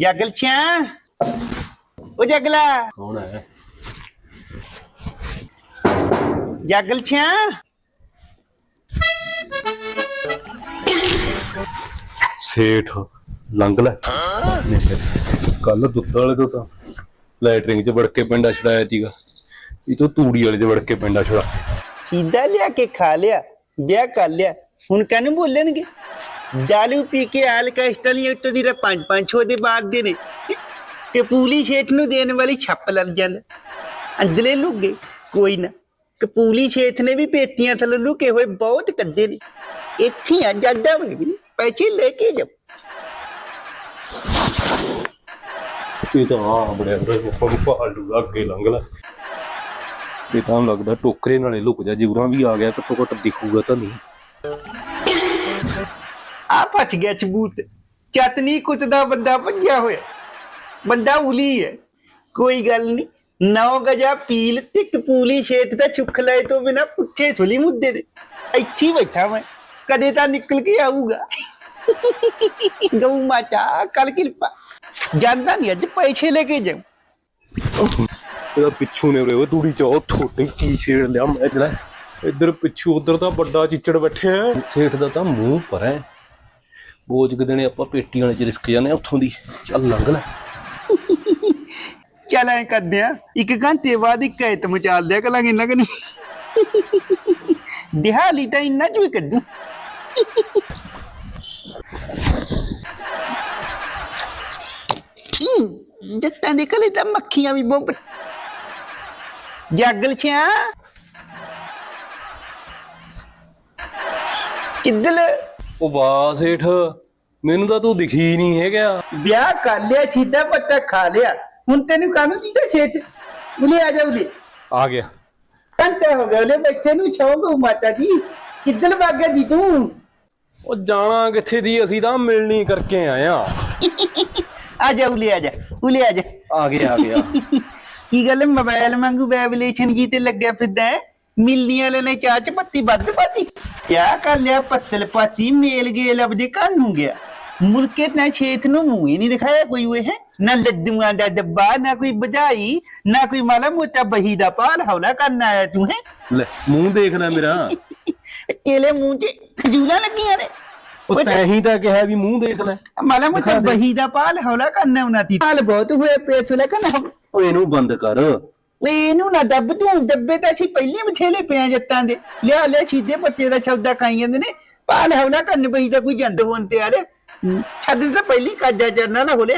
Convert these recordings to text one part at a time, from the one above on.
ਜਗਲ ਛਿਆ ਉਹ ਜਗਲਾ ਕੌਣ ਹੈ? ਜਗਲ ਛਿਆ ਸੇਠ ਲੰਘ ਲੈ। ਕੱਲ ਦੁੱਧ ਵਾਲੇ ਤੋਂ ਤਾਂ ਲੈਟਰਿੰਗ 'ਚ ਵੜ ਕੇ ਪਿੰਡਾ ਛੜਾਇਆ ਸੀਗਾ। ਇਹ ਤੋਂ ਤੂੜੀ ਵਾਲੇ 'ਚ ਵੜ ਕੇ ਪਿੰਡਾ ਛੜਾ ਸਿੱਧਾ ਲਿਆ ਕੇ ਖਾ ਲਿਆ ਵਿਆਹ ਕਰ ਲਿਆ ਹੁਣ ਕਾਨੂੰ ਬੋਲਣਗੇ ਦਾਰੂ ਪੀ ਕੇ ਆਲ ਤੋਂ ਦੀ ਪੰਜ ਪੰਜ ਛੋ ਦੇ ਬਾਅਦ ਨੇ ਤੇ ਪੂਲੀ ਸ਼ੇਠ ਨੂੰ ਦੇਣ ਵਾਲੀ ਛੱਪ ਲੱਗ ਜਾਂਦਾ ਅੰਦਲੇ ਲੁੱਗੇ ਕੋਈ ਨਾ ਕਪੂਲੀ ਸ਼ੇਠ ਨੇ ਵੀ ਪੇਤੀਆਂ ਥੱਲੇ ਲੁਕੇ ਹੋਏ ਬਹੁਤ ਕੱਢੇ ਨੇ ਇੱਥੇ ਆ ਜਾਂਦਾ ਹੋਏ ਪੈਸੇ ਲੈ ਕੇ ਜਾ ਇਹ ਤਾਂ ਆ ਬੜਿਆ ਬੜੇ ਉੱਪਰ ਲੂਗਾ ਅੱਗੇ ਲੰਘ ਇਹ ਤਾਂ ਲੱਗਦਾ ਟੋਕਰੇ ਨਾਲੇ ਲੁਕ ਜਾ ਜਿਉਰਾਂ ਵੀ ਆ ਗਿਆ ਘੱਟੋ ਘੱਟ ਦਿਖੂਗਾ ਤਾਂ ਨਹੀਂ ਆ ਭੱਜ ਗਿਆ ਚਬੂਤ ਚਤਨੀ ਕੁੱਤਦਾ ਬੰਦਾ ਭੱਜਿਆ ਹੋਇਆ। ਬੰਦਾ ਉਲੀ ਹੈ। ਕੋਈ ਗੱਲ ਨਹੀਂ। ਨੌ ਗਜਾ ਪੀਲ ਤੇ ਕਪੂਲੀ ਸ਼ੇਠ ਦਾ ਚੁੱਕ ਲਏ ਤੋਂ ਬਿਨਾ ਪੁੱਛੇ ਥੁਲੀ ਮੁੱਦੇ ਦੇ। ਇੱਥੇ ਬੈਠਾ ਮੈਂ। ਕਦੇ ਤਾਂ ਨਿਕਲ ਕੇ ਆਊਗਾ। ਗਊ ਮਾਤਾ ਕੱਲ ਕਿਰਪਾ। ਜਾਂਦਾ ਨਹੀਂ ਅੱਜ, ਪੈਸੇ ਲੈ ਕੇ ਜਾਉ ਇਹਦਾ ਪਿੱਛੂ ਨੇ ਉਹ ਤੂੜੀ ਚ ਉਹ ਥੋੜੀ ਕੀ ਛੇੜ ਲਿਆ ਮੈਂ ਜਿਹੜਾ। ਇੱਧਰ ਪਿੱਛੂ, ਉਧਰ ਦਾ ਵੱਡਾ ਚਿੱਚੜ ਬੈਠਿਆ। ਸੇਠ ਦਾ ਤਾਂ ਮੂੰਹ ਪਰ ਬੋਝ ਕਿਤੇ ਆਪਾਂ ਪੇਟੀ ਵਾਲੇ ਚ ਰਿਸਕ ਜਾਂਦੇ ਹਾਂ, ਉੱਥੋਂ ਦੀ। ਚੱਲ ਲੰਘ ਲੈ। ਚੱਲ ਐ ਕਰਦੇ ਆ ਇੱਕ ਘੰਟੇ ਬਾਅਦ ਇੱਕ ਐਤ ਮਚਾਲ ਦਿਆ ਕਲਾਂਗੇ ਇੰਨਾ ਕਿ ਨਹੀਂ। ਦਿਹਾਲੀ ਤਾਂ ਇੰਨਾ ਚ ਕੱਢੂ। ਜੱਟਾਂ ਦੇ ਕਲੇ ਤਾਂ ਮੱਖੀਆਂ ਵੀ ਬਹੁਤ ਜਾਗਲ ਛਿਆ। ਕਿੱਦਲ ਉਹ ਵਾਹ ਸੇਠ ਮੈਨੂੰ ਤਾਂ ਤੂੰ ਦਿਖੀ ਨਹੀਂ ਹੈਗਾ। ਵਿਆਹ ਕਰ ਲਿਆ ਛੀਦਾ ਪੱਤਾ ਖਾ ਲਿਆ। ਹੁਣ ਤੈਨੂੰ ਕਾਹਨੂੰ ਦਿੱਤਾ ਛੇਤ? ਉਲੇ ਆ ਜਾ ਉਲੇ ਆ ਗਿਆ। ਘੰਟਾ ਹੋ ਗਿਆ ਉਲੇ ਬੈਠੇ ਨੂੰ ਛੋਗ ਮਾਤਾ ਦੀ। ਕਿੱਦਲ ਵਾਗਿਆ ਦੀ ਤੂੰ? ਉਹ ਜਾਣਾ ਕਿੱਥੇ ਦੀ ਅਸੀਂ ਤਾਂ ਮਿਲਣੀ ਕਰਕੇ ਆਏ ਆ ਆ ਜਾ ਉਲੇ ਆ ਜਾ ਉਲੇ ਆ ਜਾ। ਆ ਗਿਆ ਆ ਗਿਆ। ਕੀ ਗੱਲ ਮੋਬਾਈਲ ਮੰਗੂ ਵੈਬਲੇਸ਼ਨ ਜੀ ਤੇ ਲੱਗਿਆ ਫਿਰਦਾ ਹੈ? ਮਿਲਨੀ ਵਾਲੇ ਨੇ ਚਾਹ ਚ ਪੱਤੀ ਵੱਧ ਪਾਤੀ। ਕਿਆ ਕਰ ਲਿਆ? ਪੱਤਲ ਪਾਤੀ ਮੇਲ ਗੇ ਲਬਦੇ ਕੰਨ ਨੂੰ ਗਿਆ। ਮੁਲਕੇ ਨਾ ਛੇਤ ਨੂੰ ਮੂੰਹ ਹੀ ਨਹੀਂ ਦਿਖਾਇਆ ਕੋਈ ਉਹ ਹੈ ਨਾ ਲੱਡੂਆਂ ਦਾ ਡੱਬਾ ਨਾ ਕੋਈ ਵਧਾਈ ਨਾ ਕੋਈ ਮਾਲਾ ਮੋਟਾ ਬਹੀ ਦਾ ਪਾਲ ਹੌਲਾ ਕਰਨ ਆਇਆ ਤੂੰ ਹੈ? ਲੈ ਮੂੰਹ ਦੇਖ ਲੈ ਮੇਰਾ। ਤੇਲੇ ਮੂੰਹ 'ਚ ਖਜੂਲਾਂ ਲੱਗੀਆਂ ਨੇ। ਉਹ ਤੈਂ ਹੀ ਤਾਂ ਕਿਹਾ ਵੀ ਮੂੰਹ ਦੇਖ ਲੈ। ਮਾਲਾ ਮੋਟਾ ਬਹੀ ਦਾ ਪਾਲ ਹੌਲਾ ਕਰਨਾ ਉਹਨਾਂ ਦੀ ਹਾਲ ਬਹੁਤ ਹੋਏ ਪਏ ਤੁਲੇ ਕਹਿੰਦਾ ਉਹ ਇਹਨੂੰ ਬੰਦ ਕਰ। ਇਹਨੂੰ ਨਾ ਦੱਬ ਤੂੰ ਦੱਬੇ ਤਾਂ ਅਸੀਂ ਪਹਿਲੇ ਬਥੇਲੇ ਪਿਆ ਜੱਟਾਂ ਦੇ। ਲਿਆ ਲਿਆ ਛੀਦੇ ਪੱਤੇ ਦਾ ਛੌਦਾ ਖਾਈ ਜਾਂਦੇ ਨੇ। ਪਾਲ ਹੌਲਾ ਕਰਨ ਬਈ ਦਾ ਕੋਈ ਜੰਡ ਹੋਣ ਤੇ ਆਰੇ ਛੱਡ ਤਾਂ ਪਹਿਲੀ ਕਾਜਾ ਚਰਨਾ ਨਾ ਹੋਲੇ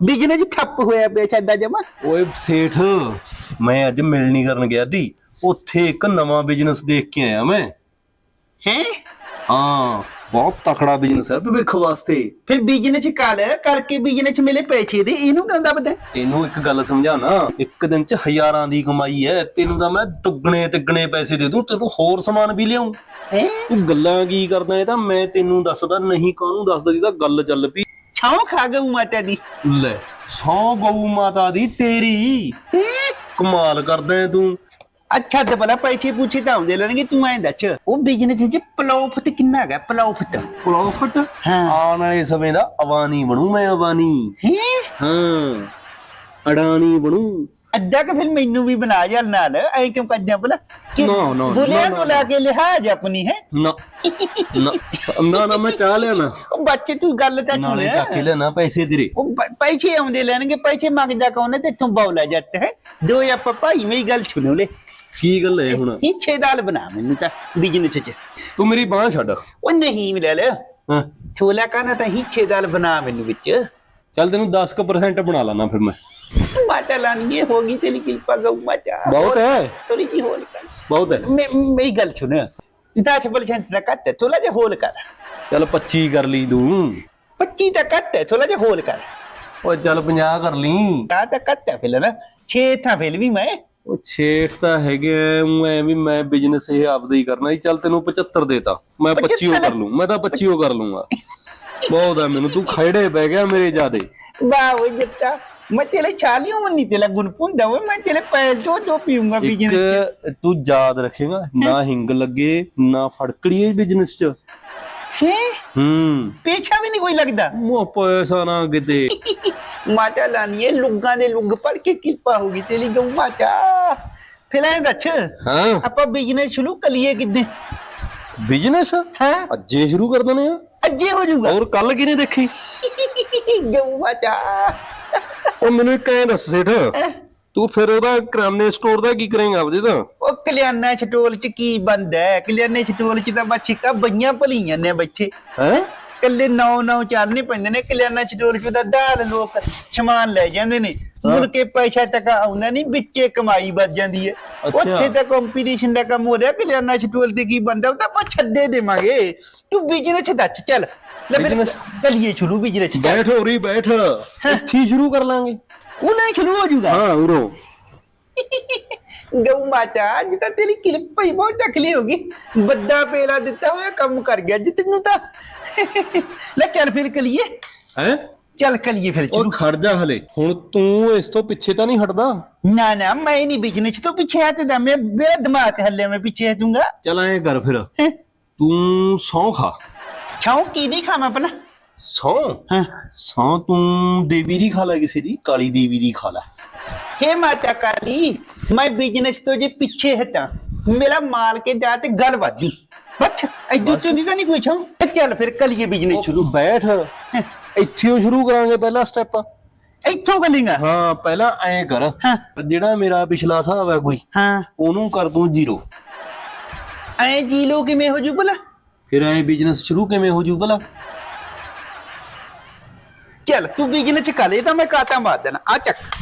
ਬਿਜਨਸ ਠੱਪ ਹੋਇਆ ਪਿਆ ਛੱਡਾ ਜਮਾ। ਓਏ ਸੇਠ ਮੈਂ ਅੱਜ ਮਿਲਣੀ ਕਰਨ ਗਿਆ ਸੀ ਉੱਥੇ ਇੱਕ ਨਵਾਂ ਬਿਜ਼ਨਸ ਦੇਖ ਕੇ ਆਇਆ ਮੈਂ। ਹੈ? ਹਾਂ। ਬਹੁਤ ਤਕੜਾ ਬਿਜ਼ਨਸ ਹੈ। ਭਵਿੱਖ ਵਾਸਤੇ। ਫਿਰ ਬਿਜਨਸ ਕਰ ਕਰਕੇ ਬਿਜਨਸ ਮਿਲੇ ਪੈਸੇ ਦੇ ਇਹਨੂੰ ਕਿਉਂ ਦੱਬਦਾ ਤੈਨੂੰ ਇੱਕ ਗੱਲ ਸਮਝਾਣਾ ਇੱਕ ਦਿਨ ਚ ਹਜ਼ਾਰਾਂ ਦੀ ਕਮਾਈ ਹੈ ਤੈਨੂੰ ਤਾਂ ਮੈਂ ਦੁੱਗਣੇ ਤਿੱਗਣੇ ਪੈਸੇ ਦੇ ਦੂੰ ਤੈਨੂੰ ਹੋਰ ਸਮਾਨ ਵੀ ਲਿਆਉਂ ਹੈ? ਤੂੰ ਗੱਲਾਂ ਕੀ ਕਰਦਾ ਇਹ ਤਾਂ ਮੈਂ ਤੈਨੂੰ ਦੱਸਦਾ ਨਹੀਂ ਕਾਹਨੂੰ ਦੱਸਦਾ ਜਿਹਦਾ ਗੱਲ ਚੱਲ ਪਈ। ਛਾਉ ਖਾ ਗਊ ਮਾਤਾ ਦੀ। ਲੈ ਸੌ ਗਊ ਮਾਤਾ ਦੀ ਤੇਰੀ? ਕਮਾਲ ਕਰਦਾ ਤੂੰ। ਅੱਛਾ ਤੇ ਭਲਾ ਪੈਸੇ ਪੁੱਛੇ ਤਾਂ ਆਉਂਦੇ ਲੈਣਗੇ ਤੂੰ ਐਂ ਦੱਸ। ਉਹ ਬਿਜਨਸ ਚ ਪਲੋਫਤ ਕਿੰਨਾ ਹੈਗਾ? ਪਲੋਫਤ ਪ੍ਰੋਫਿਟ ਹਾਂ। ਆਉਣ ਵਾਲੇ ਸਮੇਂ ਦਾ ਅਵਾਨੀ ਬਣੂ ਮੈਂ ਅਵਾਨੀ ਹੈ? ਹਾਂ ਅਡਾਨੀ ਬਣੂ। ਅੱਧਾ ਕਿ ਫਿਰ ਮੈਨੂੰ ਵੀ ਬਣਾ ਜਾ ਨਾਲ। ਐ ਕਿਉਂ ਕਰਦਿਆਂ ਭਲਾ? ਕਿ ਨਾ, ਨਾ, ਬੁਲਿਆ ਨਾ, ਤੋਂ ਨਾ। ਲਾ ਕੇ ਲਿਹਾਜ਼ ਆਪਣੀ ਹੈ? ਨਾ ਨਾ ਨਾ ਨਾ ਮੈਂ ਚਾਹ ਨਾ ਉਹ ਬੱਚੇ ਤੂੰ ਗੱਲ ਤਾਂ ਨਾਲੇ ਸੁਣ ਚੱਕ ਕੇ ਲੈਣਾ ਪੈਸੇ ਤੇਰੇ। ਉਹ ਪ- ਪੈਸੇ ਆਉਂਦੇ ਲੈਣਗੇ ਪੈਸੇ ਮੰਗਦਾ ਕੌਣ ਹੈ? ਤੇ ਤੂੰ ਬੌਲਾ ਜੱਟ ਹੈ? ਦੋ ਆਪਾਂ ਭਾਈ ਮੇਰੀ ਗੱਲ ਸੁਣੋ ਲੈ। ਕੀ ਗੱਲ ਹੈ ਹੁਣ? ਹਿੱਛੇ ਦਾਲ ਬਣਾ ਮੈਨੂੰ ਤਾਂ ਬਿਜਨਸ ਚ। ਤੂੰ ਮੇਰੀ ਬਾਹ ਛੱਡ। ਉਹ ਨਹੀਂ ਮਿਲਿਆ ਲੈ ਹਾਂ। ਛੋਲਾ ਕਾਨਾ ਤਾਂ ਹਿੱਛੇ ਦਾਲ ਬਣਾ ਮੈਨੂੰ ਵਿੱਚ। ਚੱਲ ਤੈਨੂੰ 10% ਬਣਾ ਲੈਣਾ ਫਿਰ ਮੈਂ। ਮਾਤਾ ਲਾਨੀ ਇਹ ਹੋਗੀ ਤੇਰੀ ਕਿਰਪਾ ਗਊ ਮਾਤਾ। ਬਹੁਤ ਹੈ। ਥੋੜੀ ਜੀ ਹੋਲ ਕਰ। ਬਹੁਤ ਹੈ। ਮੈਂ ਮੇਰੀ ਗੱਲ ਸੁਣ। 10% ਦਾ ਕੱਟ ਹੈ ਥੋੜਾ ਜਿਹਾ ਹੋਲ ਕਰ। ਚੱਲ 25 ਕਰ ਲਈ ਤੂੰ। 25 ਦਾ ਕੱਟ ਹੈ ਥੋੜਾ ਜਿਹਾ ਹੋਲ ਕਰ। ਓ ਚੱਲ 50 ਕਰ ਲਈ। ਕਾ ਤਾਂ ਕੱਟ ਹੈ ਫਿਰ ਨਾ। 6 ਥਾਂ ਫਿਰ ਵੀ ਮੈਂ ਉਹ ਛੇਠ ਤਾਂ ਹੈਗੇ ਮੈਂ ਵੀ ਮੈਂ ਬਿਜ਼ਨਸ ਇਹ ਆਪਦਾ ਹੀ ਕਰਨਾ ਸੀ ਚੱਲ ਤੈਨੂੰ 75 ਦੇਤਾ ਮੈਂ 25 ਓ ਕਰ ਲੂੰ ਮੈਂ ਤਾਂ 25 ਓ ਕਰ ਲੂੰਗਾ ਬਹੁਤ ਹੈ ਮੈਨੂੰ ਤੂੰ ਖੜੇ ਬਹਿ ਗਿਆ ਮੇਰੇ ਜਿਆਦੇ। ਵਾਹ ਉਹ ਜੱਟਾ ਮੈਂ ਤੇਰੇ ਚਾਲੀਓ ਮੰਨੀ ਤੇ ਲੱਗਣ ਪੁੰਦਾ ਓਏ ਮੈਂ ਤੇਰੇ ਪੈਰ ਜੋ ਜੋ ਪੀਉਂਗਾ ਬਿਜਨਸ ਤੂੰ ਯਾਦ ਰੱਖੇਗਾ ਨਾ ਹਿੰਗ ਲੱਗੇ ਨਾ ਫੜਕੜੀ ਬਿਜ਼ਨਸ ਚ। ਹੈ? ਹੂੰ। ਪੇਛਾ ਵੀ ਨਹੀਂ ਕੋਈ ਲੱਗਦਾ। ਮੋ ਪੈਸਾ ਨਾ ਕਿਤੇ। ਮਾਤਾ ਲਾਨੀਏ ਲੁੱਗਾਂ ਦੇ ਲੁੱਗ ਭਰ ਕੇ ਕਿਰਪਾ ਹੋਗੀ ਤੇਰੀ ਗਊ ਮਾਤਾ? ਫਿਰ ਐਂ ਦੱਸ ਹਾਂ। ਆਪਾਂ ਬਿਜ਼ਨਸ ਸ਼ੁਰੂ ਕਰੀਏ ਕਿੱਦਾਂ? ਬਿਜ਼ਨਸ ਹਾਂ। ਅੱਜੇ ਸ਼ੁਰੂ ਕਰ ਦਨੇ ਆ। ਅੱਜੇ ਹੋ ਜਾਊਗਾ। ਹੋਰ ਕੱਲ ਕਿਨੇ ਦੇਖੀ? ਗਊ ਮਾਤਾ। ਉਹ ਮੈਨੂੰ ਇੱਕ ਐਂ ਦੱਸ ਸੇਠ ਤੂੰ ਫਿਰ ਉਹਦਾ ਕਰਿਆਨੇ ਸਟੋਰ ਦਾ ਕੀ ਕਰੇਂਗਾ ਆਪਦੇ ਤਾਂ? ਉਹ ਕਲਿਆਣਾ ਛਟੋਲ ਚ ਕੀ ਬੰਦ ਹੈ ਕਲਿਆਣੇ ਛਟੋਲ ਚ ਤਾਂ ਬਸ ਚਿੱਕਾ ਬਈਆਂ ਭਲੀਆਂ ਨੇ ਬੱਚੇ ਹੈ? ਕੱਲੇ ਨੌ ਨੌ ਚੱਲਨੇ ਪੈਂਦੇ ਨੇ ਕਲਿਆਣਾ ਛਟੋਲ ਚ ਦਾ ਦਾਲ ਲੋਕ ਸਮਾਨ ਲੈ ਜਾਂਦੇ ਨੇ। ਮੁੜ ਕੇ ਪੈਸਾ ਟਕਾ ਆਉਂਦਾ ਨਹੀਂ ਵਿੱਚੇ ਕਮਾਈ ਵੱਜ ਜਾਂਦੀ ਹੈ। ਉੱਥੇ ਤਾਂ ਕੰਪੀਟੀਸ਼ਨ ਦਾ ਕੰਮ ਹੋ ਰਿਹਾ ਕਲਿਆਣਾ ਛਟੋਲ ਤੇ ਕੀ ਬੰਦਾ ਉਹ ਤਾਂ ਆਪਾਂ ਛੱਡੇ ਦੇਵਾਂਗੇ। ਤੂੰ ਬਿਜ਼ਨਸ ਦੱਸ ਚੱਲ। ਲੈ ਫਿਰ? ਕਰੀਏ ਸ਼ੁਰੂ ਬਿਜ਼ਨਸ ਬੈਠ ਹੋ ਰਹੀ ਬੈਠ ਇੱਥੇ ਸ਼ੁਰੂ ਕਰ ਲਾਂਗੇ। ਉਹ ਨਹੀਂ ਸ਼ੁਰੂ ਹੋ ਜਾਊਗਾ ਹਾਂ ਉਰੋ। ਗਊ ਮਾਤਾ ਅੱਜ ਤਾਂ ਤੇਰੀ ਕਲਿੱਪ ਹੀ ਬਹੁਤ ਤਕਲੀ ਹੋ ਗਈ। ਵੱਡਾ ਪੇਲਾ ਦਿੱਤਾ ਹੋਇਆ ਕੰਮ ਕਰ ਗਿਆ। ਅੱਜ ਤੈਨੂੰ ਤਾਂ ਲੈ ਚੱਲ ਫਿਰ ਕਲੀਏ। ਹੈ? ਚੱਲ ਕਲੀਏ ਫਿਰ ਉਹ ਖੜ ਜਾ ਹਲੇ। ਹੁਣ ਤੂੰ ਇਸ ਤੋਂ ਪਿੱਛੇ ਤਾਂ ਨਹੀਂ ਹਟਦਾ? ਨਾ ਨਾ ਮੈਂ ਨਹੀਂ ਬਿਜਨਸ ਤੋਂ ਪਿੱਛੇ ਹਟਦਾ। ਮੈਂ ਮੇਰਾ ਦਿਮਾਗ ਹੱਲੇ ਮੈਂ ਪਿੱਛੇ ਹਟੂੰਗਾ। ਚਲ ਐ ਕਰ ਫਿਰ? ਤੂੰ ਸੌ ਖਾ। ਛਾਉ ਕੀ ਨਹੀਂ ਖਾਵਾਂ ਪਹਿਲਾਂ ਸੌ? ਹਾਂ। ਸੌ ਤੂੰ ਦੇਵੀ ਦੀ ਖਾ ਲੈ ਕਿਸੇ ਦੀ ਕਾਲੀ ਦੇਵੀ ਦੀ ਖਾ ਲੈ। हे ਮਾਤਾ ਕਾਲੀ ਮੈਂ ਬਿਜਨਸ ਤੋਂ ਜੇ ਪਿੱਛੇ ਹਟਾਂ ਮੇਰਾ ਮਾਲ ਕੇ ਜਾ ਤੇ ਗੱਲ ਵਾਦੀ ਬੱਚ ਐਦੂ ਤੋਂ ਨਹੀਂ ਤਾਂ ਨਹੀਂ ਕੋਈ ਛਾਉ ਚੱਲ ਫਿਰ ਕਲੀਏ ਬਿਜਨਸ ਸ਼ੁਰੂ ਤੂੰ ਬੈਠ ਇੱਥੇ ਹੀ ਸ਼ੁਰੂ ਕਰਾਂਗੇ ਪਹਿਲਾ ਸਟੈਪ ਇੱਥੋਂ ਕਲੀਂਗਾ ਹਾਂ ਪਹਿਲਾਂ ਐ ਕਰ ਹਾਂ ਜਿਹੜਾ ਮੇਰਾ ਪਿਛਲਾ ਹਿਸਾਬ ਹੈ ਕੋਈ ਹਾਂ ਉਹਨੂੰ ਕਰ ਦੂੰ ਜ਼ੀਰੋ ਐ ਜੀ ਲੋ ਕਿਵੇਂ ਹੋ ਜੂ ਭਲਾ ਫਿਰ ਐ ਬਿਜ਼ਨਸ ਸ਼ੁਰੂ ਕਿਵੇਂ ਹੋ ਜੂ ਭਲਾ ਚੱਲ ਤੂੰ ਬਿਜਨਸ ਕਰ ਲੈ ਤਾਂ ਮੈਂ ਕਾਤਾ ਮਾਰ ਦੇਣਾ ਆ ਚੱਕ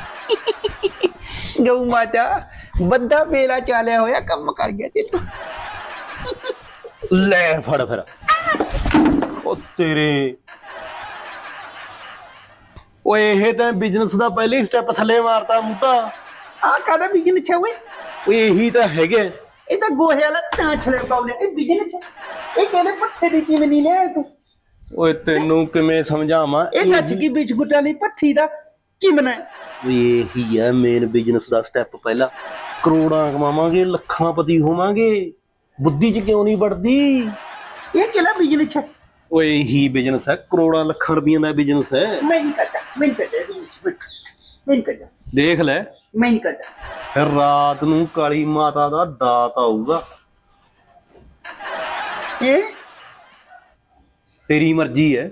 ਗਊ ਮਾਤਾ ਬੰਦਾ ਵੇਲਾ ਚਾਲਿਆ ਹੋਇਆ ਕੰਮ ਕਰ ਗਿਆ ਤੇ ਲੈ ਫੜ ਫਿਰ। ਉਹ ਤੇਰੇ। ਓਏ ਇਹ ਤਾਂ ਬਿਜ਼ਨਸ ਦਾ ਪਹਿਲੇ ਸਟੈਪ ਥੱਲੇ ਮਾਰਤਾ ਮੁੱਦਾ ਆ ਕਾਹਦਾ ਬਿਜ਼ਨਸ ਹੈ ਓਏ? ਓਏ ਇਹੀ ਤਾਂ ਹੈਗੇ। ਇਹ ਤਾਂ ਗੋਹੇ ਵਾਲਾ ਤਾਂ ਛਲੇ ਪਾਉਨੇ ਇਹ ਬਿਜ਼ਨਸ ਇਹ ਕਹਿੰਦੇ ਪੱਠੇ ਦੀ ਕਿਵੇਂ ਨਹੀਂ ਲੈ ਤੂੰ? ਓਏ ਤੈਨੂੰ ਕਿਵੇਂ ਸਮਝਾਵਾਂ? ਇਹ ਨੱਚ ਕੀ ਬਿਸਕੁਟਾਂ ਨਹੀਂ ਪੱਠੀ ਦਾ ਕਿਵੇਂ ਇਹੀ ਹੈ ਮੇਨ ਬਿਜ਼ਨਸ ਦਾ ਸਟੈਪ ਪਹਿਲਾ। ਕਰੋੜਾਂ ਕਮਾਵਾਂਗੇ ਲੱਖਾਂ ਪਤੀ ਹੋਵਾਂਗੇ। ਬੁੱਧੀ 'ਚ ਕਿਉਂ ਨਹੀਂ ਵੜਦੀ? ਇਹ ਕਿਹੜਾ ਬਿਜਨਸ ਹੈ? ਓਏ ਇਹੀ ਬਿਜ਼ਨਸ ਹੈ ਕਰੋੜਾਂ ਲੱਖਾਂ ਰੁਪਈਆਂ ਦਾ ਬਿਜ਼ਨਸ ਹੈ। ਮੈਂ ਨਹੀਂ ਕਰਦਾ ਮੈਂ ਨਹੀਂ ਕਰਦਾ ਇਹਦੇ ਵਿੱਚ। ਮੈਂ ਨਹੀਂ ਕਰਦਾ। ਦੇਖ ਲੈ। ਮੈਂ ਨਹੀਂ ਕਰਦਾ। ਫਿਰ ਰਾਤ ਨੂੰ ਕਾਲੀ ਮਾਤਾ ਦਾ ਦਾਤ ਆਊਗਾ। ਇਹ? ਤੇਰੀ ਮਰਜ਼ੀ ਹੈ।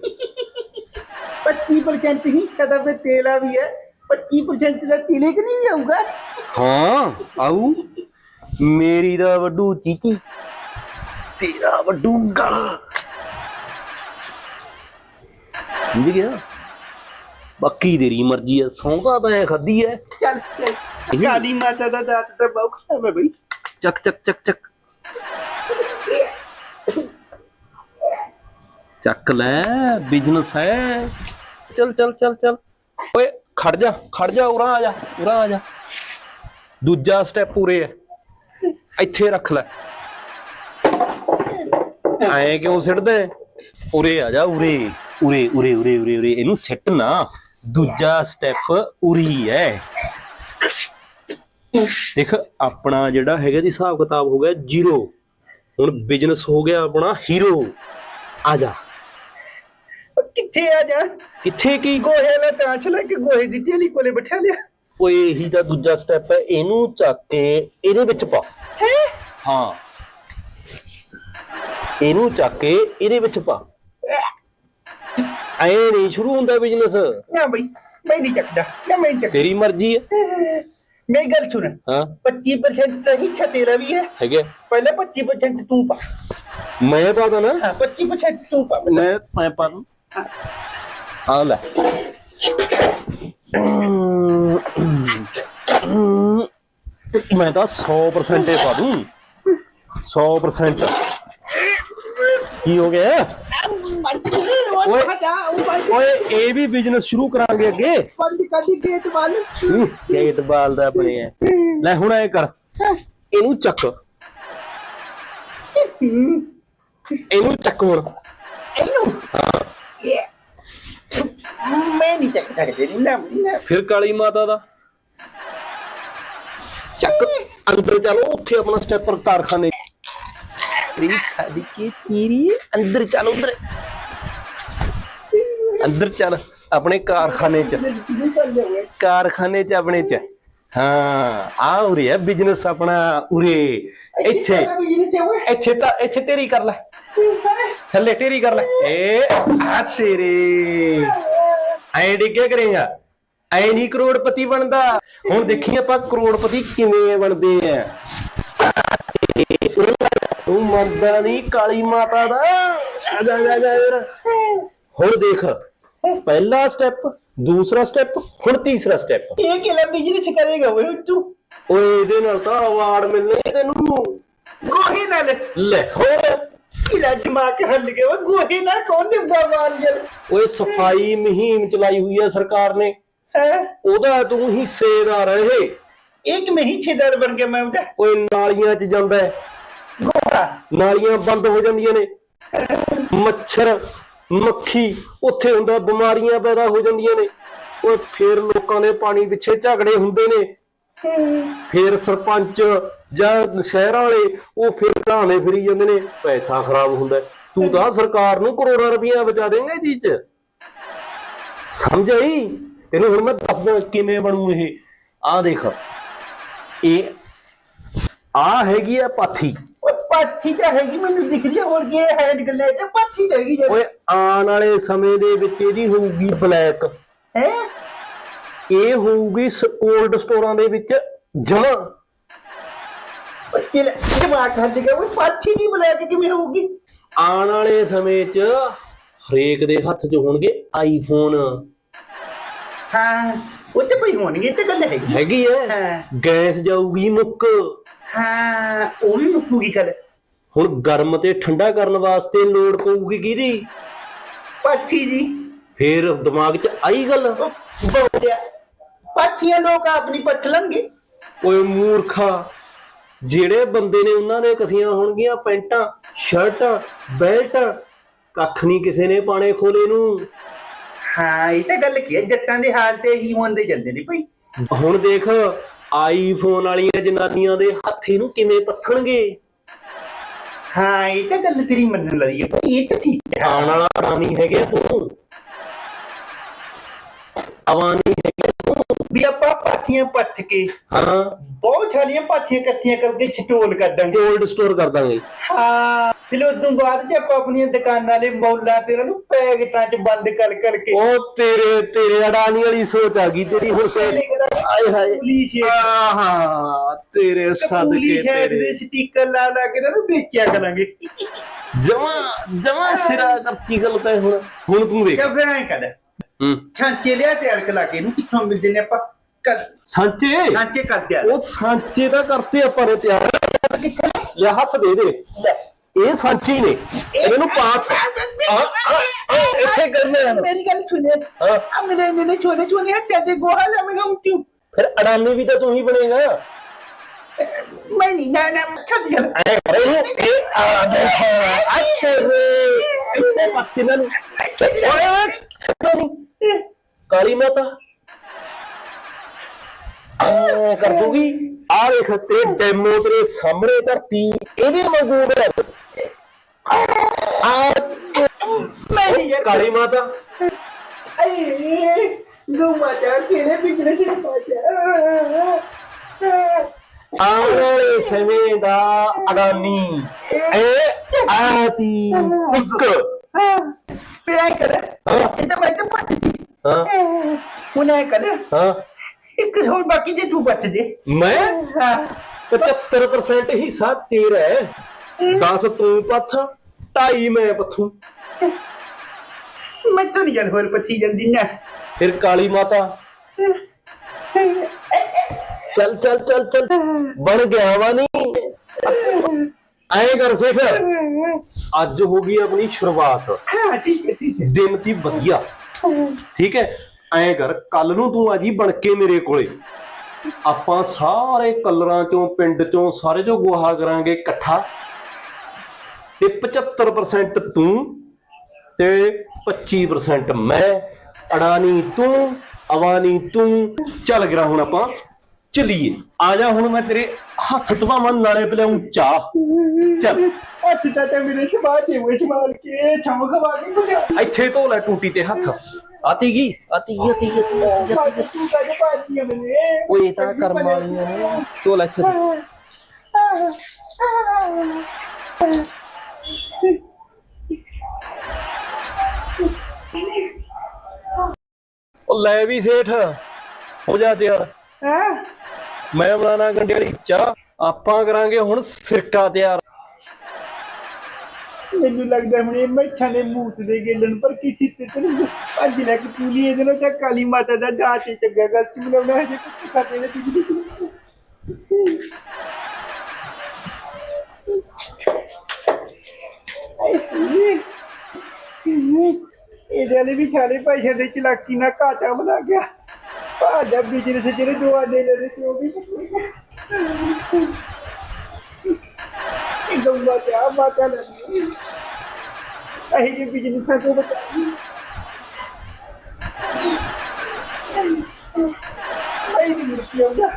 25% ਹੀ ਕਦਾ ਫਿਰ ਤੇਲਾ ਵੀ ਹੈ 25% ਦਾ ਤੇਲੇ ਕਿ ਨਹੀਂ ਆਊਗਾ ਹਾਂ ਆਊ ਮੇਰੀ ਦਾ ਵੱਡੂ ਚੀਚੀ ਤੇਰਾ ਵੱਡੂ ਗਲ ਸਮਝ ਗਿਆ ਬਾਕੀ ਤੇਰੀ ਮਰਜ਼ੀ ਹੈ ਸੌਂਦਾ ਤਾਂ ਐ ਖਾਦੀ ਹੈ ਚੱਲ ਚੱਲ। ਕਾਲੀ ਮਾਤਾ ਦਾ ਦਾਤ ਤਾਂ ਖਾਵੇ ਹੈ ਬਈ ਚੱਕ ਚੱਕ ਚੱਕ ਚੱਕ ਚੱਕ ਲੈ ਬਿਜ਼ਨਸ ਹੈ ਚੱਲ ਚੱਲ ਚੱਲ ਚੱਲ। ਓਏ, ਖੜ ਜਾ ਖੜ ਜਾ, ਉਰਾਂ ਆ ਜਾ, ਉਰਾਂ ਆ ਜਾ। ਦੂਜਾ ਸਟੈਪ ਪੂਰੇ ਹੈ ਇੱਥੇ ਰੱਖ ਲੈ। ਐ ਕਿਉਂ ਸਿੱਟਦਾ ਉਰੇ ਆ ਜਾ, ਉਰੇ ਉਰੇ ਉਰੇ ਉਰੇ ਉਰੇ ਉਰੇ। ਇਹਨੂੰ ਸਿੱਟ ਨਾ। ਦੂਜਾ ਸਟੈਪ ਉਰੀ ਹੈ ਦੇਖ, ਆਪਣਾ ਜਿਹੜਾ ਹੈਗਾ ਜੀ ਹਿਸਾਬ ਕਿਤਾਬ ਹੋ ਗਿਆ ਜ਼ੀਰੋ। ਹੁਣ ਬਿਜ਼ਨਸ ਹੋ ਗਿਆ ਆਪਣਾ ਹੀਰੋ ਆ ਜਾ। ਕਿੱਥੇ ਆ ਜਾ? ਕਿੱਥੇ ਕੀ? ਗੋਹੇ ਵਾਲਾ ਤਾਂ ਛਲੇ ਕਿ ਗੋਹੇ ਦੀ ਢੇਲੀ ਕੋਲੇ ਬਿਠਾ ਲਿਆ। ਓਏ ਇਹੀ ਤਾਂ ਦੂਜਾ ਸਟੈਪ ਹੈ। ਇਹਨੂੰ ਚੱਕ ਕੇ ਇਹਦੇ ਵਿੱਚ ਪਾ। ਹੈ? ਹਾਂ। ਇਹਨੂੰ ਚੱਕ ਕੇ ਇਹਦੇ ਵਿੱਚ ਪਾ। ਐ। ਨਹੀਂ ਸ਼ੁਰੂ ਹੁੰਦਾ ਬਿਜ਼ਨਸ ਨਾ ਬਈ ਮੈਂ ਨਹੀਂ ਚੱਕਦਾ। ਨਾ ਮੈਂ ਨਹੀਂ ਤੇਰੀ ਮਰਜ਼ੀ ਹੈ। ਚੱਕਦਾ ਮੇਰੀ ਗੱਲ ਸੁਣ। ਹਾਂ। 25% ਤਾਂ ਹੀ ਛਾ ਤੇਰਾ ਵੀ ਹੈ। ਹੈਗੇ। ਪਹਿਲੇ 25% ਤੂੰ ਪਾ। ਮੈਂ ਪਾ ਦਣਾ ਹਾਂ 25% ਤੂੰ ਪਾ। ਮੈਂ ਮੈਂ ਪਾ ਦੂੰ। ਆ ਲੈ ਮੈਂ ਤਾਂ 100% ਹੀ ਪਾ ਦੂੰ 100% ਕੀ ਹੋ ਗਿਆ ਓਏ ਓਏ ਇਹ ਵੀ ਬਿਜ਼ਨਸ ਸ਼ੁਰੂ ਕਰਾਂਗੇ ਅੱਗੇ ਪੰਜ ਕੱਢੀ ਗੇਟ ਵੱਲ ਗੇਟ ਬਾਲ ਦਾ ਬਣਿਆ ਲੈ ਹੁਣ ਐ ਕਰ ਇਹਨੂੰ ਚੱਕ ਇਹਨੂੰ ਚੱਕ ਹੁਣ ਇਹਨੂੰ ਇਹ ਮੈਂ ਨਹੀਂ ਚੱਕ ਸਕਦੇ ਨਾ ਨਾ। ਫਿਰ ਕਾਲੀ ਮਾਤਾ ਦਾ? ਚੱਕ ਅੰਦਰ ਚਲੋ ਉੱਥੇ ਆਪਣਾ ਸਟੈਪਰ ਕਾਰਖਾਨੇ। ਤੇਰੀ ਸਾਡੀ ਕੀ ਤੀਰੀ ਅੰਦਰ ਚੱਲ ਉਧਰ। ਅੰਦਰ ਚੱਲ ਆਪਣੇ ਕਾਰਖਾਨੇ ਚ। ਕਾਰਖਾਨੇ ਚ ਆਪਣੇ ਚ। ਹਾਂ ਆ ਉਰੇ ਹੈ ਬਿਜ਼ਨਸ ਆਪਣਾ ਉਰੇ। ਇੱਥੇ ਇੱਥੇ ਤਾਂ ਇੱਥੇ ਤੇਰੀ ਕਰ ਲੈ। ਥੱਲੇ ਤੇਰੀ ਕਰ ਲੈ। ਏ ਆ ਤੇਰੇ। ਐ ਡਿੱਗੇ ਕਰੇਗਾ। ਐ ਨਹੀਂ ਕਰੋੜਪਤੀ ਬਣਦਾ। ਹੁਣ ਦੇਖੀ ਆਪਾਂ ਕਰੋੜਪਤੀ ਕਿਵੇਂ ਬਣਦੇ ਆ। ਤੂੰ ਮੰਨਦਾ ਨਹੀਂ ਕਾਲੀ ਮਾਤਾ ਦਾ। ਆ ਜਾ ਜਾ ਜਾ ਯਾਰ। ਹੁਣ ਦੇਖ ਪਹਿਲਾ ਸਟੈਪ ਦੂਸਰਾ ਸਟੈਪ ਹੁਣ ਤੀਸਰਾ ਸਟੈਪ ਇਹ ਕਿਲਾ ਬਿਜ਼ਨਸ ਕਰੇਗਾ ਓਏ ਤੂੰ ਓਏ ਇਹਦੇ ਨਾਲ ਤਾਂ ਅਵਾਰਡ ਮਿਲਣੇ ਤੈਨੂੰ। ਗੋਹੇ ਨਾਲ। ਲੈ ਹੋਰ। ਕਿਲਾ ਦਿਮਾਗ ਹੱਲ ਗਿਆ? ਓਏ ਗੋਹੇ ਨਾਲ ਕੌਣ ਦਿੰਦਾ ਮਾਲ ਯਾਰ ਓਏ ਸਫ਼ਾਈ ਮੁਹਿੰਮ ਚਲਾਈ ਹੋਈ ਹੈ ਸਰਕਾਰ ਨੇ। ਹੈ? ਉਹਦਾ ਤੂੰ ਹਿੱਸੇਦਾਰ ਹੈ ਇਹ ਇੱਕ ਮੈਂ ਹੀ ਛੇਦਾਰ ਬਣ ਗਿਆ ਮੈਂ ਉਹਦਾ? ਓਏ ਨਾਲੀਆਂ 'ਚ ਜਾਂਦਾ ਹੈ। ਗੋਹਾ? ਨਾਲੀਆਂ ਬੰਦ ਹੋ ਜਾਂਦੀਆਂ ਨੇ। ਮੱਛਰ ਮੱਖੀ ਉੱਥੇ ਹੁੰਦਾ ਬਿਮਾਰੀਆਂ ਪੈਦਾ ਹੋ ਜਾਂਦੀਆਂ ਨੇ। ਓਏ ਫੇਰ ਲੋਕਾਂ ਦੇ ਪਾਣੀ ਪਿੱਛੇ ਝਗੜੇ ਹੁੰਦੇ ਨੇ। ਫੇਰ ਸਰਪੰਚ ਜਾਂ ਸ਼ਹਿਰਾਂ ਵਾਲੇ ਉਹ ਫਿਰ ਢਾਣੇ ਫਿਰੀ ਜਾਂਦੇ ਨੇ ਪੈਸਾ ਖਰਾਬ ਹੁੰਦਾ ਹੈ। ਤੂੰ ਤਾਂ ਸਰਕਾਰ ਨੂੰ ਕਰੋੜਾਂ ਰੁਪਈਆ ਬਚਾ ਦੇਂਗਾ ਇਹ ਚੀਜ਼ 'ਚ। ਸਮਝ ਆਈ? ਤੈਨੂੰ ਹੁਣ ਮੈਂ ਦੱਸਦਾ ਕਿਵੇਂ ਬਣੂ ਇਹ। ਆਹ ਦੇਖ ਇਹ ਆ ਹੈਗੀ ਆ ਪਾਥੀ। ਓਏ ਪਾਥੀ ਤਾਂ ਹੈਗੀ ਮੈਨੂੰ ਦਿਖ ਰਹੀ ਹੈ ਹੋਰ ਕੀ ਹੈਡ ਗੱਲੇ ਤੇ ਪਾਥੀ ਤਾਂ ਹੈਗੀ ਓਏ ਆਉਣ ਵਾਲੇ ਸਮੇਂ ਦੇ ਵਿੱਚ ਇਹਦੀ ਹੋਊਗੀ ਬਲੈਕ। ਹੈ? ਇਹ ਹੋਊਗੀ ਕੋਲਡ ਸਟੋਰਾਂ ਦੇ ਵਿੱਚ ਜਮਾ। ਕਿਲਾ ਦਿਮਾਗ ਹੱਲ ਗਿਆ ਓਏ ਪਾਥੀ ਦੀ ਬੁਲਾ ਕੇ ਕਿਵੇਂ ਹੋਊਗੀ? ਆਉਣ ਵਾਲੇ ਸਮੇਂ 'ਚ ਹਰੇਕ ਦੇ ਹੱਥ 'ਚ ਹੋਣਗੇ ਆਈਫੋਨ ਹਾਂ ਉਹ ਤੇ ਕੋਈ ਹੋਣਗੇ ਤੇ ਗੱਲ ਹੈਗੀ। ਹੈਗੀ ਹਾਂ। ਗੈਸ ਜਾਊਗੀ ਮੁੱਕ। ਹਾਂ ਉਹ ਵੀ ਮੁੱਕੂਗੀ ਕੱਲ ਹੁਣ ਗਰਮ ਤੇ ਠੰਡਾ ਕਰਨ ਵਾਸਤੇ ਲੋੜ ਪਊਗੀ ਕਿਹਦੀ? ਪਾਥੀ ਦੀ ਫੇਰ ਦਿਮਾਗ 'ਚ ਆਈ ਗੱਲ? ਉਹ ਬੋਲਿਆ ਪਾਥੀਆਂ ਲੋਕ ਆਪਣੀ ਪੱਟ ਲਣਗੇ। ਓਏ ਮੂਰਖਾ ਜਿਹੜੇ ਬੰਦੇ ਨੇ ਉਹਨਾਂ ਨੇ ਕਸੀਆਂ ਹੋਣਗੀਆਂ ਪੈਂਟਾਂ ਸ਼ਰਟਾਂ ਬੈਲਟਾਂ ਕੱਖ ਨਹੀਂ ਕਿਸੇ ਨੇ ਪਾਣੇ ਖੋਲੇ ਨੂੰ। ਹਾਂ ਇਹ ਤਾਂ ਗੱਲ ਕੀ ਹੈ ਜੱਟਾਂ ਦੇ ਹਾਲ ਤੇ ਹੀ ਹੁੰਦੇ ਜਾਂਦੇ ਨੇ ਭਾਈ। ਹੁਣ ਦੇਖ ਆਈਫੋਨ ਵਾਲੀਆਂ ਜਨਾਨੀਆਂ ਦੇ ਹੱਥੀ ਨੂੰ ਕਿਵੇਂ ਪੱਥਣਗੇ ਹਾਂ ਇਹ ਤਾਂ ਗੱਲ ਤੇਰੀ ਮੰਨਣ ਲਈ ਹੈ ਭਾਈ ਇਹ ਤਾਂ ਠੀਕ ਹੈ। ਆਣ ਰਾਣੀ ਹੈਗੇ ਤੂੰ। ਹੈਗੇ। ਵੀ ਆਪਾਂ ਪਾਥੀਆਂ ਪੱਟ ਕੇ ਹਾਂ। ਬਹੁਤ ਸਾਰੀਆਂ ਪਾਥੀਆਂ ਇਕੱਠੀਆਂ ਕਰਕੇ ਛਟੋਲ ਕਰ ਦਾਂਗੇ। ਕੋਲਡ ਸਟੋਰ ਕਰ ਦਾਂਗੇ। ਹਾਂ ਫਿਰ ਉਸ ਤੋਂ ਬਾਅਦ ਜੇ ਆਪਾਂ ਆਪਣੀਆਂ ਦੁਕਾਨਾਂ ਦੇ ਮੌਲਾਂ ਤੇ ਇਹਨਾਂ ਨੂੰ ਪੈਕਟਾਂ 'ਚ ਬੰਦ ਕਰ ਕਰਕੇ ਉਹ ਤੇਰੇ ਤੇਰੇ ਅਡਾਨੀ ਵਾਲੀ ਸੋਚ ਆ ਗਈ ਤੇਰੀ ਹੁਣ ਆਏ ਹਾਏ। ਆਹਾ ਤੇਰੇ ਸਦਕੇ ਤੇਰੇ। ਸਟicker ਲਾ ਲਾ ਕੇ ਇਹਨਾਂ ਨੂੰ ਵੇਚਿਆ ਕਰਾਂਗੇ। ਜਮਾ ਜਮਾ ਸਿਰਾ ਕਰਤੀ ਗੱਲ ਤੈ ਹੁਣ। ਹੁਣ ਤੂੰ ਦੇਖ ਕਿਆ ਫਿਰ ਐਂ ਕਰ। ਹੂੰ। ਛਾਂਚੇ ਲਿਆ ਤੇ ਅੜਕ ਲਾ ਕੇ ਇਹਨੂੰ ਕਿੱਥੋਂ ਮਿਲਦੇ ਨੇ ਆਪਾਂ? ਕਰ ਸਾਂਚੇ ਛਾਂਚੇ ਕਰ ਦਿਆ। ਉਹ ਸਾਂਚੇ ਤਾਂ ਕਰਤੇ ਆਪਾਂ ਨੇ ਤਿਆਰ। ਲੈ ਹੱਥ ਦੇ ਦੇ। ਇਹ ਸਾਂਚੇ ਹੀ ਨੇ। ਇਹਨੂੰ ਪਾਸ ਆ ਆ, ਆ, ਇੱਥੇ ਕਰਨੇ ਆ। ਮੇਰੀ ਗੱਲ ਸੁਣੇ ਹਾਂ। ਆ ਮੇਰੇ ਨੇ ਛੋਟੇ ਛੋਟੇ ਹੱਥਾਂ ਤੇ ਗੋਹਾ ਲਾਵੇਂਗਾ ਤੂੰ ਫਿਰ ਅਡਾਨੀ ਵੀ ਤਾਂ ਤੂੰ ਹੀ ਬਣੇਗਾ। ਮੈਂ ਨਹੀਂ ਨਾ ਨਾ ਛੱਡ ਜਾ ਕਰੇ ਇਹ ਆ ਦੇਖ ਆ। ਤੇਰੇ ਇੱਥੇ ਪਾਸੇ ਨਾਲ ਓਏ ਓਏ ਕਾਲੀ ਮਾਤਾ। ਐ ਕਰ ਦੂਗੀ। ਆ ਦੇਖ ਤੇ ਡੈਮੋ ਤੇਰੇ ਸਾਹਮਣੇ ਧਰਤੀ ਇਹਦੇ ਮੌਜੂਦ ਹੈ। ਆ ਮੈਂ ਨਹੀਂ ਯਾਰ ਕਾਲੀ ਮਾਤਾ। ਆਏ ਗੋ ਮਾਤਾ ਕਿਹੜੇ ਬਿਜਨਸ ਚ ਪਾਇਆ ਆਉਣ ਵਾਲੇ ਸਮੇਂ ਦਾ ਅਡਾਨੀ ਇਹ ਆਤੀ ਇੱਕ। ਤਾਂ ਪੱਟ ਦੀ ਹਾਂ। ਹੁਣ ਕਰ। ਹਾਂ। ਇੱਕ ਹੋਰ ਬਾਕੀ ਜੇ ਤੂੰ ਬਚ ਜੇ। ਮੈਂ? ਹਾਂ। 75% ਹਿੱਸਾ ਤੇਰਾ ਹੈ। 10 ਤੂੰ ਪੱਥ 2.5 ਮੈਂ ਪੱਥੂ। ਮੈਂ ਤਾਂ ਨਹੀਂ ਜਲ ਹੋਰ ਪੱਛੀ ਜਾਂਦੀ ਨਾ। ਫਿਰ ਕਾਲੀ ਮਾਤਾ। ਚੱਲ ਚੱਲ ਚੱਲ ਚੱਲ। ਬਣ ਗਿਆ ਵਾ ਨਹੀਂ ਐਂ ਕਰ ਸਿੱਖ। ਅੱਜ ਹੋ ਗਈ ਆਪਣੀ ਸ਼ੁਰੂਆਤ। ਹਾਂ ਠੀਕ ਹੈ ਠੀਕ ਹੈ। ਦਿਨ ਦੀ ਵਧੀਆ। ਠੀਕ ਹੈ? ਐਂ ਕਰ ਕੱਲ ਨੂੰ ਤੂੰ ਆ ਜੀ ਬਣ ਕੇ ਮੇਰੇ ਕੋਲੇ। ਆਪਾਂ ਸਾਰੇ ਕਲਰਾਂ ਚੋਂ ਪਿੰਡ ਚੋਂ ਸਾਰੇ ਜੋ ਗੁਹਾ ਕਰਾਂਗੇ ਇਕੱਠਾ। ਤੇ 75% ਤੂੰ ਤੇ 25% ਮੈਂ। ਅਡਾਨੀ ਤੂੰ ਅਵਾਨੀ ਤੂੰ। ਚੱਲ ਗਿਆ ਹੁਣ ਆਪਾਂ। ਚਲੀਏ। ਆ ਜਾ ਹੁਣ ਮੈਂ ਤੇਰੇ ਹੱਥ ਧਵਾਵਾਂ ਨਾਲੇ ਪਿਲਾਉਂ ਚਾਹ। ਚੱਲ। ਹੱਥ ਤਾਂ ਤੇ ਮੇਰੇ ਸ਼ਬਾਹ ਦੇ ਵਿੱਚ ਮਾਰ ਕੇ ਚਮਕ ਵਾ ਕੇ ਇੱਥੇ ਧੋ ਲੈ ਟੂਟੀ ਤੇ ਹੱਥ। ਆਤੀ ਗਈ ਆਤੀ ਗਈ ਆਤੀ ਗਈ, ਆਤੀ ਗਈ ਤੂੰ ਤਾਂ ਜੇ ਪਾਤੀ ਮੈਨੇ। ਓਏ ਇਹ ਤਾਂ ਕਰਮ ਵਾਲੀਆਂ ਨੇ। ਧੋ ਲੈ ਇੱਥੇ। ਉਹ ਲੈ ਵੀ ਸੇਠ। ਹੋ ਜਾ ਤਿਆਰ। ਮੈਂ ਬਣਾਣਾ ਗੰਡੇ ਵਾਲੀ ਚਾਹ, ਆਪਾਂ ਕਰਾਂਗੇ ਹੁਣ ਸਿਰਕਾ ਤਿਆਰ। ਮੈਨੂੰ ਲੱਗਦਾ ਹੁਣ ਇਹ ਮੈਛਾਂ ਦੇ ਮੂਤ ਦੇ ਗੇਲਣ, ਪਰ ਕੀ ਚਿੱਤੇ ਤੈਨੂੰ ਅੱਜ ਲੈ ਕੇ ਪੂਲੀ ਇਹਦੇ ਨਾਲ ਤਾਂ ਕਾਲੀ ਮਾਤਾ ਦਾ ਜਾਤੇ ਚੱਗਾ ਗੱਲ ਚ ਮਿਲਾਉਣਾ ਹੈ ਜੇ ਕੁਝ ਖਾਤੇ ਨੇ ਤੁਸੀਂ ਇਹਦੇ ਵਾਲੇ ਵੀ ਛਾਲੇ ਭਾਸ਼ਾ ਦੇ ਚਲਾਕੀ ਨਾਲ ਘਾਟਾ ਬਣਾ ਗਿਆ। ਭਾਜਾ ਬਿਜਨਸ ਜਿਹੜੇ ਦੋ ਆਨੇ ਲੈ ਰਹੇ ਸੀ ਉਹ ਵੀ ਇਹ ਗੰਗਾ ਤੇ ਆ ਮਾਤਾ ਲੱਗੀ ਅਹੀਂ ਜੇ ਬਿਜਨਸਾਂ ਤੋਂ ਬਚਾਈ ਮੈਂ ਨਹੀਂ ਮੁਰਕੀ ਆਉਂਦਾ